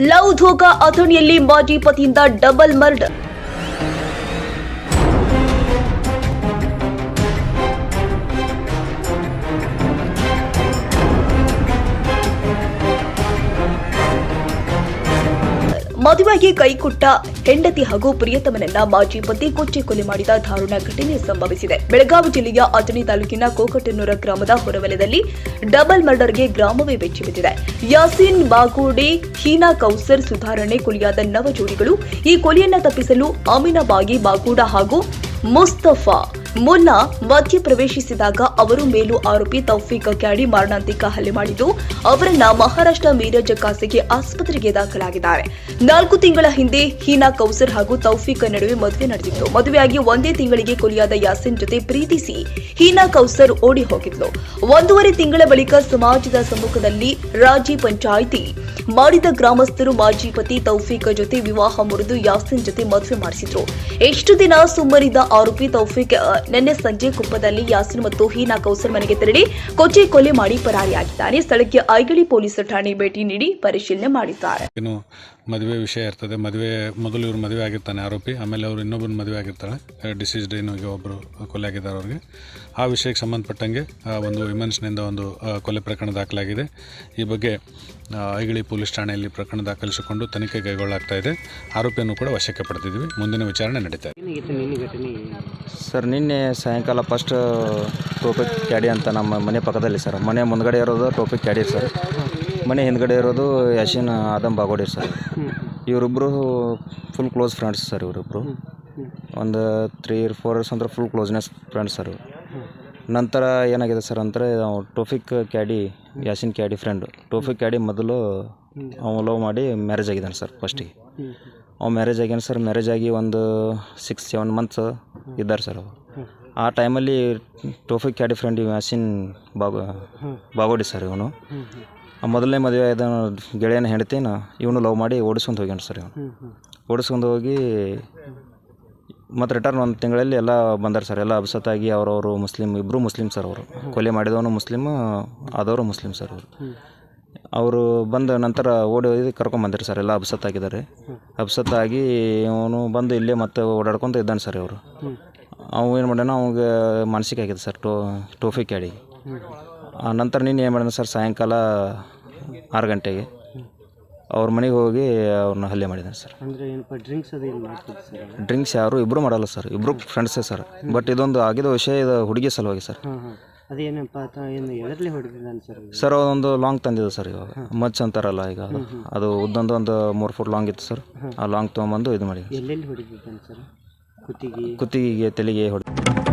Love ಅಥಣಿಯಲ್ಲಿ ಮಾಜಿ ಪತಿಯಿಂದ double murder. ಮದುವೆಗೆ ಕೈಕೊಟ್ಟ ಹೆಂಡತಿ ಹಾಗೂ ಪ್ರಿಯತಮನನ್ನ ಮಾಜಿ ಪತಿ ಕೊಚ್ಚಿ ಕೊಲೆ ಮಾಡಿದ ದಾರುಣ ಘಟನೆ ಸಂಭವಿಸಿದೆ. ಬೆಳಗಾವಿ ಜಿಲ್ಲೆಯ ಅಥಣಿ ತಾಲೂಕಿನ ಕೋಕಟನೂರ ಗ್ರಾಮದ ಹೊರವಲಯದಲ್ಲಿ ಡಬಲ್ ಮರ್ಡರ್ಗೆ ಗ್ರಾಮವೇ ಬೆಚ್ಚಿಬಿದ್ದಿದೆ ಯಾಸೀನ್ ಬಾಗೋಡೆ, ಹೀನಾ ಕೌಸರ್, ಸುಧಾರಣೆ ಕೊಲೆಯಾದ ನವ ಜೋಡಿಗಳು ಈ ಕೊಲೆಯನ್ನ ತಪ್ಪಿಸಲು ಅಮಿನಾಬಾಗಿ, ಬಾಗೂಡ ಹಾಗೂ ಮುಸ್ತಫಾ ಮುಲ್ಲಾ ಮಧ್ಯ ಪ್ರವೇಶಿಸಿದಾಗ ಅವರು ಮೇಲು ಆರೋಪಿ ತೌಫೀಕ್ ಕ್ಯಾಡಿ ಮಾರಣಾಂತಿಕ ಹಲ್ಲೆ ಮಾಡಿದ್ದು, ಅವರನ್ನ ಮಹಾರಾಷ್ಟ್ರ ಮೀರಜ್ ಖಾಸಗಿ ಆಸ್ಪತ್ರೆಗೆ ದಾಖಲಾಗಿದ್ದಾರೆ. ನಾಲ್ಕು ತಿಂಗಳ ಹಿಂದೆ ಹೀನಾ ಕೌಸರ್ ಹಾಗೂ ತೌಫೀಕ್ ನಡುವೆ ಮದುವೆ ನಡೆದಿತ್ತು. ಮದುವೆಯಾಗಿ ಒಂದೇ ತಿಂಗಳಿಗೆ ಕೊಲೆಯಾದ ಯಾಸಿನ್ ಜೊತೆ ಪ್ರೀತಿಸಿ ಹೀನಾ ಕೌಸರ್ ಓಡಿ ಹೋಗಿದ್ಲು. ಒಂದೂವರೆ ತಿಂಗಳ ಬಳಿಕ ಸಮಾಜದ ಸಮ್ಮುಖದಲ್ಲಿ ರಾಜಿ ಪಂಚಾಯಿತಿ ಮಾಡಿದ ಗ್ರಾಮಸ್ಥರು ಮಾಜಿ ಪತಿ ತೌಫೀಕ್ ಜೊತೆ ವಿವಾಹ ಮುರಿದು ಯಾಸಿನ್ ಜೊತೆ ಮದುವೆ ಮಾಡಿಸಿದ್ರು. ಎಷ್ಟು ದಿನ ಸುಮ್ಮನಿದ್ದ ಆರೋಪಿ ತೌಫೀಕ್ ನಿನ್ನೆ ಸಂಜೆ ಕುಪ್ಪದಲ್ಲಿ ಯಾಸಿನ್ ಮತ್ತು ಹೀನಾ ಕೌಸರ್ ಮನೆಗೆ ತೆರಳಿ ಕೊಚ್ಚೆ ಕೊಲೆ ಮಾಡಿ ಪರಾರಿಯಾಗಿದ್ದಾನೆ. ಸ್ಥಳಕ್ಕೆ ಐಗಳಿ ಪೊಲೀಸ್ ಠಾಣೆ ಭೇಟಿ ನೀಡಿ ಪರಿಶೀಲನೆ ಮಾಡಿದ್ದಾರೆ. ಮದುವೆ ವಿಷಯ ಇರ್ತದೆ. ಮದುವೆ ಮೊದಲು ಇವ್ರು ಮದುವೆ ಆಗಿರ್ತಾನೆ ಆರೋಪಿ. ಆಮೇಲೆ ಅವರು ಇನ್ನೊಬ್ಬರು ಮದುವೆ ಆಗಿರ್ತಾಳೆ. ಡಿಸೀಸ್ಡ್ ಏನು ಈಗ ಒಬ್ಬರು ಕೊಲೆ ಆಗಿದ್ದಾರೆ ಅವ್ರಿಗೆ. ಆ ವಿಷಯಕ್ಕೆ ಸಂಬಂಧಪಟ್ಟಂಗೆ ಆ, ಒಂದು ವಿಮೆನ್ಸ್ನಿಂದ ಒಂದು ಕೊಲೆ ಪ್ರಕರಣ ದಾಖಲಾಗಿದೆ. ಈ ಬಗ್ಗೆ ಐಗಳಿ ಪೊಲೀಸ್ ಠಾಣೆಯಲ್ಲಿ ಪ್ರಕರಣ ದಾಖಲಿಸಿಕೊಂಡು ತನಿಖೆ ಕೈಗೊಳ್ಳಲಾಗ್ತಾ ಇದೆ. ಆರೋಪಿಯನ್ನು ಕೂಡ ವಶಕ್ಕೆ ಪಡೆದಿದ್ದೀವಿ. ಮುಂದಿನ ವಿಚಾರಣೆ ನಡೀತಾ ಇದೆ. ನಿನ್ನೆ ಘಟನೆ? ಸರ್ ನಿನ್ನೆ ಸಾಯಂಕಾಲ ಫಸ್ಟ್ ಟೋಪಿಕ್ ಕ್ಯಾಡಿ ಅಂತ ನಮ್ಮ ಮನೆ ಪಕ್ಕದಲ್ಲಿ ಸರ್. ಮನೆ ಮುಂದ್ಗಡೆ ಇರೋದು ಟೋಪಿಕ್ ಕ್ಯಾಡಿ ಸರ್. ಮನೆ ಹಿಂದ್ಗಡೆ ಇರೋದು ಯಶಿನ್ ಆದಮ್ ಬಾಗೋಡಿ ಸರ್. ಇವರಿಬ್ಬರು ಫುಲ್ ಕ್ಲೋಸ್ ಫ್ರೆಂಡ್ಸ್ ಸರ್ ಇವರಿಬ್ಬರು ಒಂದು ತ್ರೀ ಫೋರ್ ಇಯರ್ಸ್ ಅಂದ್ರೆ ಫುಲ್ ಕ್ಲೋಸ್ನೆಸ್ ಫ್ರೆಂಡ್ಸ್ ಸರ್. ನಂತರ ಏನಾಗಿದೆ ಸರ್ ಅಂದರೆ ಟೋಫಿಕ್ ಕ್ಯಾಡಿ ಯಾಸಿನ್ ಕ್ಯಾಡಿ ಫ್ರೆಂಡು ಟೋಫಿಕ್ ಕ್ಯಾಡಿ ಮೊದಲು ಅವ್ನು ಲವ್ ಮಾಡಿ ಮ್ಯಾರೇಜ್ ಆಗಿದ್ದಾನೆ ಸರ್ ಫಸ್ಟಿಗೆ ಅವ್ನು ಮ್ಯಾರೇಜ್ ಆಗ್ಯಾನ ಸರ್ ಮ್ಯಾರೇಜ್ ಆಗಿ ಒಂದು ಸಿಕ್ಸ್ ಸೆವೆನ್ ಮಂತ್ಸ್ ಇದ್ದಾರೆ ಸರ್ ಅವು ಆ ಟೈಮಲ್ಲಿ ಟೋಫಿಕ್ ಕ್ಯಾಡಿ ಫ್ರೆಂಡ್ ಇವ್ ಯಾಸಿನ್ ಬಾಗೋ ಬಾಗೋಡಿ ಸರ್ ಇವನು. ಆ ಮೊದಲನೇ ಮದುವೆ ಆದ ಗೆಳೆಯನ ಹೆಂಡತಿನ ಇವನು ಲವ್ ಮಾಡಿ ಓಡಿಸ್ಕೊಂಡು ಹೋಗ್ಯಾನ ಸರ್ ಇವನು. ಓಡಿಸ್ಕೊಂಡು ಹೋಗಿ ಮತ್ತು ರಿಟರ್ನ್ ಒಂದು ತಿಂಗಳಲ್ಲಿ ಎಲ್ಲ ಬಂದಾರ ಸರ್ ಎಲ್ಲ ಅಬ್ಸತ್ತಾಗಿ ಅವರವರು ಮುಸ್ಲಿಮ್ ಇಬ್ಬರು ಮುಸ್ಲಿಮ್ ಸರ್ ಅವರು. ಕೊಲೆ ಮಾಡಿದವನು ಮುಸ್ಲಿಮ್, ಆದವರು ಮುಸ್ಲಿಮ್ ಸರ್ ಅವರು. ಅವರು ಬಂದ ನಂತರ ಓಡಿ ಹೋಗಿ ಕರ್ಕೊಂಬಂದಿರಿ ಸರ್ ಎಲ್ಲ ಅಬ್ಸತ್ತಾಗಿದ್ದಾರೆ. ಅಬ್ಸತ್ತಾಗಿ ಇವನು ಬಂದು ಇಲ್ಲೇ ಮತ್ತೆ ಓಡಾಡ್ಕೊಂತ ಇದ್ದಾನೆ ಸರ್ ಅವರು ಅವ ಏನು ಮಾಡ್ಯಾನ ಅವಾಗ ಮಾನಸಿಕ ಆಗಿದೆ ಸರ್ ಟೋ ಟೋಫಿ ಕ್ಯಾಡಿ. ಆ ನಂತರ ನೀನು ಏನು ಮಾಡ್ಯಾನ ಸರ್ ಸಾಯಂಕಾಲ ಆರು ಗಂಟೆಗೆ ಅವ್ರ ಮನೆಗೆ ಹೋಗಿ ಅವ್ರನ್ನ ಹಲ್ಲೆ ಮಾಡಿದ್ದಾನೆ ಸರ್. ಅಂದರೆ ಏನಪ್ಪ ಡ್ರಿಂಕ್ಸ್ ಅದು ಏನು ಮಾಡ್ತಿದ್ದು ಸರ್ ಡ್ರಿಂಕ್ಸ್ ಯಾರು ಇಬ್ಬರು ಮಾಡಲ್ಲ ಸರ್ ಇಬ್ಬರು ಫ್ರೆಂಡ್ಸೇ ಸರ್. ಬಟ್ ಇದೊಂದು ಆಗಿದ ವಿಷಯ ಇದು ಹುಡುಗಿ ಸಲುವಾಗಿ ಸರ್. ಹಾಂ ಹಾಂ. ಅದೇನಪ್ಪ ಆತ ಏನು ಎದರ್ಲಿ ಹೊಡೆದಿದ್ದಾನೆ ಸರ್ ಸರ್ ಅದೊಂದು ಲಾಂಗ್ ತಂದಿದೆ ಸರ್ ಇವಾಗ. ಮಚ್ ಅಂತಾರಲ್ಲ ಈಗ ಅದು. ಅದು ಉದ್ದೊಂದು ಒಂದು ಮೂರು ಫುಟ್ ಲಾಂಗ್ ಇತ್ತು ಸರ್. ಆ ಲಾಂಗ್ ತೊಗೊಂಬಂದು ಇದು ಮಾಡಿ ಎಲ್ಲೆಲ್ಲಿ ಹೊಡೆದಿದ್ದಾನೆ ಸರ್? ಕುತ್ತಿಗೆ ಕುತ್ತಿಗೆಗೆ ತೆಲಿಗೆ ಹೊಡೆ